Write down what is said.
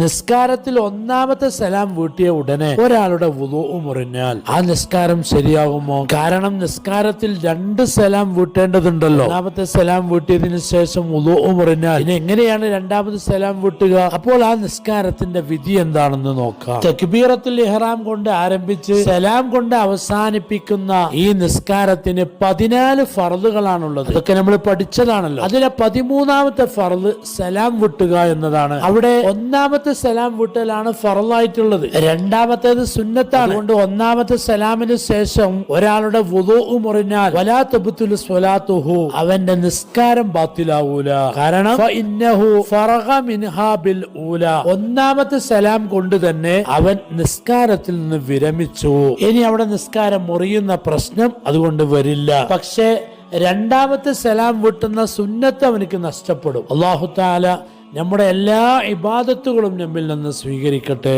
നിസ്കാരത്തിൽ ഒന്നാമത്തെ സലാം വീട്ടിയ ഉടനെ ഒരാളുടെ വുളു മുറിഞ്ഞാൽ ആ നിസ്കാരം ശരിയാകുമോ? കാരണം നിസ്കാരത്തിൽ രണ്ട് സലാം വീട്ടേണ്ടതുണ്ടല്ലോ. ഒന്നാമത്തെ സലാം വീട്ടിയതിന് ശേഷം വുളു മുറിഞ്ഞാൽ ഇനി എങ്ങനെയാണ് രണ്ടാമത് സലാം വീട്ടുക? അപ്പോൾ ആ നിസ്കാരത്തിന്റെ വിധി എന്താണെന്ന് നോക്കാം. തക്ബീറത്തുൽ ഇഹ്റാം കൊണ്ട് ആരംഭിച്ച് സലാം കൊണ്ട് അവസാനിപ്പിക്കുന്ന ഈ നിസ്കാരത്തിന് പതിനാല് ഫറലുകളാണുള്ളത് ഇതൊക്കെ നമ്മൾ പഠിച്ചതാണല്ലോ. അതിലെ പതിമൂന്നാമത്തെ ഫറൽ സലാം വിട്ടുക എന്നതാണ്. അവിടെ ഒന്നാമത്തെ സലാം വിട്ടലാണ് ഫറലായിട്ടുള്ളത്. രണ്ടാമത്തേത് സുന്നത്താണ്. അതുകൊണ്ട് ഒന്നാമത്തെ സലാമിന് ശേഷം ഒരാളുടെ വുളു മുറിഞ്ഞാൽ വലാ അവന്റെ നിസ്കാരം ബാത്തിലാവൂല. കാരണം മിൻഹാ ബിൽ ഒന്നാമത്തെ സലാം കൊണ്ട് തന്നെ അവൻ നിസ്കാരത്തിൽ നിന്ന് വിരമിച്ചു. ഇനി അവിടെ നിസ്കാരം മുറിയുന്ന പ്രശ്നം അതുകൊണ്ട് വരില്ല. പക്ഷേ രണ്ടാമത്തെ സലാം വിട്ടുന്ന സുന്നത്ത് അവനക്ക് നഷ്ടപ്പെടും. അള്ളാഹു താല നമ്മുടെ എല്ലാ ഇബാദത്തുകളും നമ്മിൽ നിന്ന് സ്വീകരിക്കട്ടെ.